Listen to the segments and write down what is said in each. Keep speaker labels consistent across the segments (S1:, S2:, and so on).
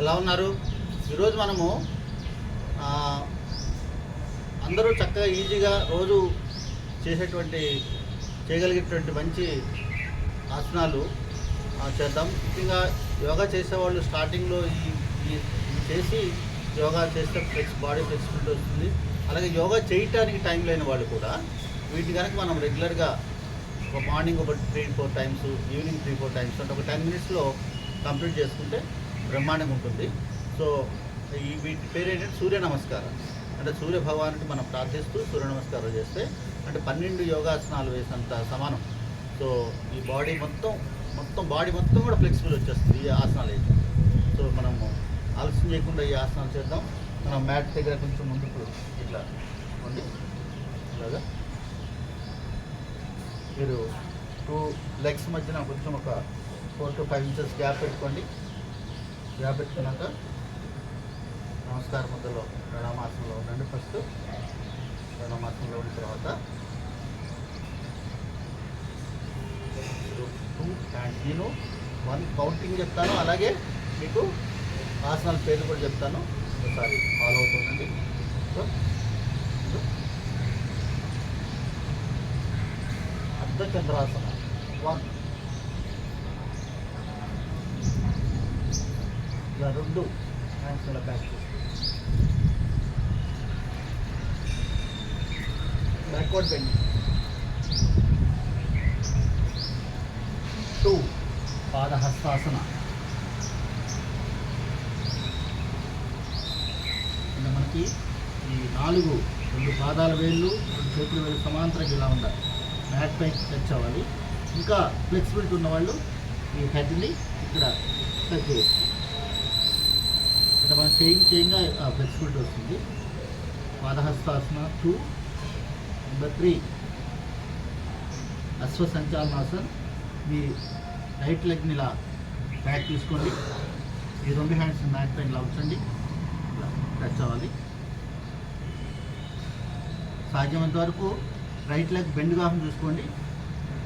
S1: ఎలా ఉన్నారు? ఈరోజు మనము అందరూ చక్కగా ఈజీగా రోజు చేసేటువంటి చేయగలిగేటువంటి మంచి ఆసనాలు చేద్దాం. ముఖ్యంగా యోగా చేసేవాళ్ళు స్టార్టింగ్లో ఈ చేసి యోగా చేస్తే ఫ్లెక్స్ బాడీ ఫ్లెక్సిబిలిటీ వస్తుంది. అలాగే యోగా చేయటానికి టైం లేని వాళ్ళు కూడా వీటి కనుక మనం రెగ్యులర్గా ఒక మార్నింగ్ ఒక three four times evening three four times అంటే ఒక టెన్ మినిట్స్లో కంప్లీట్ చేసుకుంటే బ్రహ్మాండంగా ఉంటుంది. సో ఈ వీటి పేరు ఏంటంటే సూర్య నమస్కారం. అంటే సూర్య భగవానికి మనం ప్రార్థిస్తూ సూర్య నమస్కారం చేస్తే అంటే పన్నెండు యోగాసనాలు వేసినంత సమానం. సో ఈ బాడీ మొత్తం మొత్తం బాడీ మొత్తం కూడా ఫ్లెక్సిబుల్ వచ్చేస్తుంది ఈ ఆసనాలు అయితే. సో మనము ఆలస్యం చేయకుండా ఈ ఆసనాలు చేద్దాం. మనం మ్యాట్ దగ్గర కొంచెం ముందుకు ఇట్లా ఉండి ఇలాగా. మీరు టూ లెగ్స్ మధ్యన కొంచెం ఒక four to five inches gap పెట్టుకోండి. గ్యాప్ నమస్కార ముద్దలో ప్రణామాసనంలో ఉండండి ఫస్ట్. ప్రణామాసనంలో ఉన్న తర్వాత టూ అండ్ నేను వన్ కౌంటింగ్ చెప్తాను. అలాగే మీకు ఆసనాల పేర్లు కూడా చెప్తాను. ఒకసారి ఫాలో అవుతుందండి సో అర్ధచంద్రాసనం. వన్. ఇలా రెండు హ్యాండ్స్ ఇలా బ్యాక్ బ్యాక్వర్డ్ బెండ్ టూ పాదహస్తాసన. ఇలా మనకి ఈ నాలుగు రెండు పాదాల వేళ్ళు రెండు చేతుల వేలు సమాంతరంగా ఇలా ఉండాలి. మ్యాట్ పై టచ్ అవ్వాలి. ఇంకా ఫ్లెక్సిబిలిటీ ఉన్నవాళ్ళు ఈ హెడ్ని ఇక్కడ టచ్ చేయొచ్చు అంటే మనం చేయింగ్ చేయంగా ఫ్లెక్సిబిలిటీ వస్తుంది. పాదహస్తాసన టూ నెంబర్ త్రీ. అశ్వసంచాలనాసన్ మీ రైట్ లెగ్ని ఇలా బ్యాక్ తీసుకోండి. ఈ రెండు హ్యాండ్స్ మ్యాట్ పైన ఇలా ఉంచండి. ఇలా టచ్ అవ్వాలి. సాధ్యమైనంత వరకు రైట్ లెగ్ బెండ్ కాకుండా చూసుకోండి.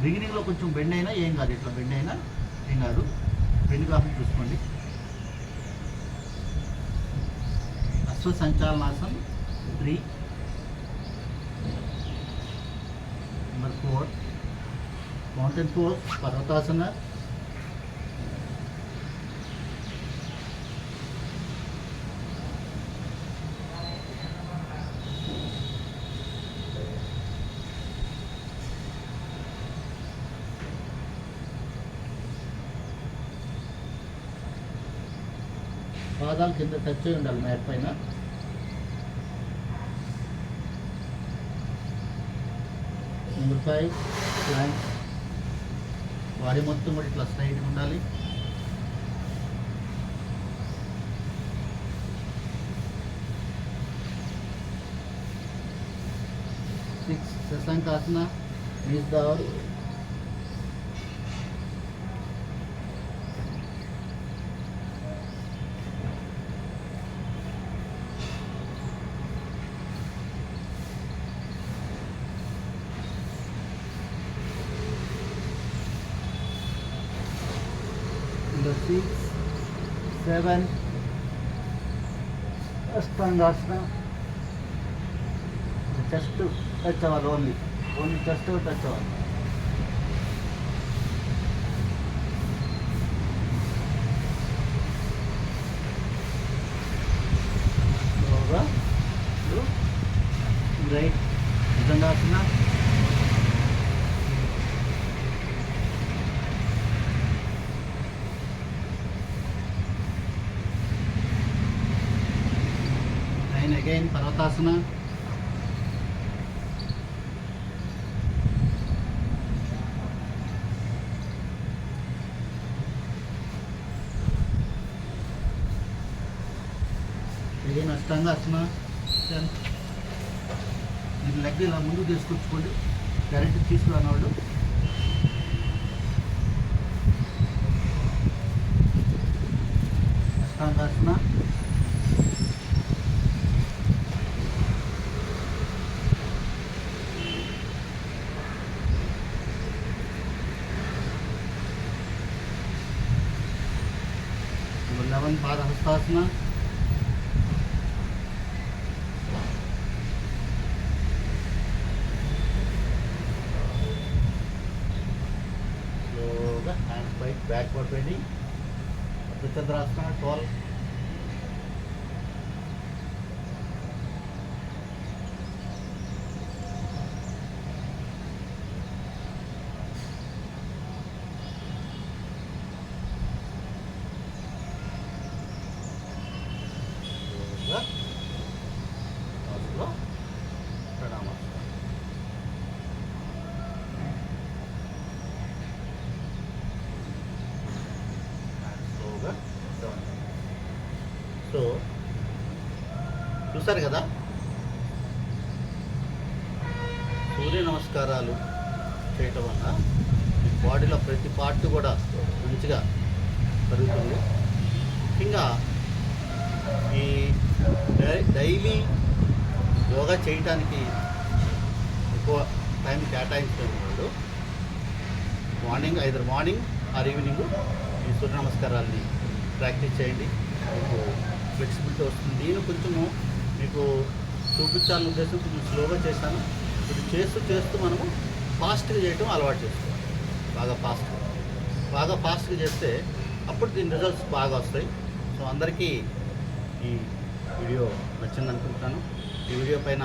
S1: బిగినింగ్లో కొంచెం బెండ్ అయినా ఏం కాదు. ఇట్లా బెండ్ అయినా ఏం కాదు. బెండ్ కాకుండా చూసుకోండి. అశ్వసంచాలనాసన్ three. Number four mountain four పర్వతాసన పాదాలు కింద టచ్ అయి ఉండాలి మ్యాట్ పైన. నెంబర్ ఫైవ్ ప్లాంక్ బాడీ మొత్తం కూడా ఇట్లా స్ట్రైట్గా ఉండాలి. సిక్స్ శశాంకాసన మీస్ డౌన్ number six, seven, అష్టాంగాసన చెస్ట్ టచ్ అవ్వాలి ఓన్లీ ఓన్లీ చెస్ట్ టచ్ అవ్వాలి స్లోగా రైట్ అగైన్ పర్వతాసన అగైన్ అష్టంగా అసన దీని లెగ్ ఇలా ముందు తీసుకొచ్చుకోండి కరెంట్ తీసుకురానివాడు అష్టంగా అసనా లెవెన్ అగైన్ పాదహస్తాసన స్లోగా హ్యాండ్స్ పైకి బ్యాక్వర్డ్ బెండింగ్ అర్ధచంద్రాసన ట్వెల్వ్ స్లోగా లాస్ట్లో ప్రణామాసనం హ్యాండ్స్ స్లోగా డౌన్ సో చూసారు కదా? సూర్య నమస్కారాలు చేయటం వల్ల మీ బాడీలో ప్రతి పార్ట్ కూడా మంచిగా పెరుగుతుంది. ముఖ్యంగా ఈ డై- డైలీ యోగా చేయటానికి ఎక్కువ టైం కేటాయించడం వాళ్ళు morning either morning or evening ఈ సూర్య నమస్కారాల్ని ప్రాక్టీస్ చేయండి. మీకు ఫ్లెక్సిబిలిటీ వస్తుంది. నేను కొంచెము మీకు చూపించాలని ఉద్దేశం కొంచెం స్లోగా చేశాను. ఇది చేస్తూ చేస్తూ మనము ఫాస్ట్గా చేయటం అలవాటు చేసుకోవాలి. బాగా ఫాస్ట్గా బాగా ఫాస్ట్గా చేస్తే అప్పుడు దీని రిజల్ట్స్ బాగా వస్తాయి. సో అందరికీ ఈ వీడియో నచ్చింది అనుకుంటున్నాను. ఈ వీడియో పైన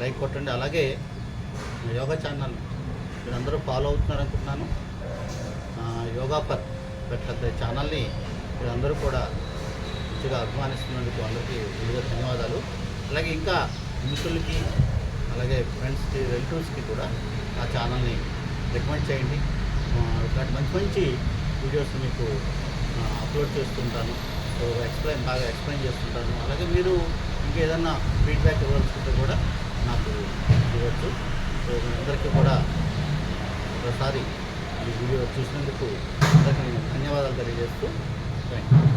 S1: లైక్ కొట్టండి. అలాగే యోగా ఛానల్ మీరందరూ ఫాలో అవుతున్నారు అనుకుంటున్నాను. యోగా పర్ పెట్టే ఛానల్ని మీరందరూ కూడా మంచిగా అభిమానిస్తున్నందుకు అందరికీ విలువ ధన్యవాదాలు. అలాగే ఇంకా మిత్రులకి అలాగే ఫ్రెండ్స్కి రిలేటివ్స్కి కూడా నా ఛానల్ని రికమెండ్ చేయండి. ఇట్లాంటి మంచి మంచి వీడియోస్ మీకు అప్లోడ్ చేస్తుంటాను. సో ఎక్స్ప్లెయిన్ బాగా ఎక్స్ప్లెయిన్ చేస్తుంటాను. అలాగే మీరు ఇంకేదన్నా ఫీడ్బ్యాక్ ఇవ్వాల్సింటే కూడా నాకు ఇవ్వచ్చు. సో మీ అందరికీ కూడా ఒకసారి ఈ వీడియో చూసినందుకు అందరికీ ధన్యవాదాలు తెలియజేస్తూ థ్యాంక్ యూ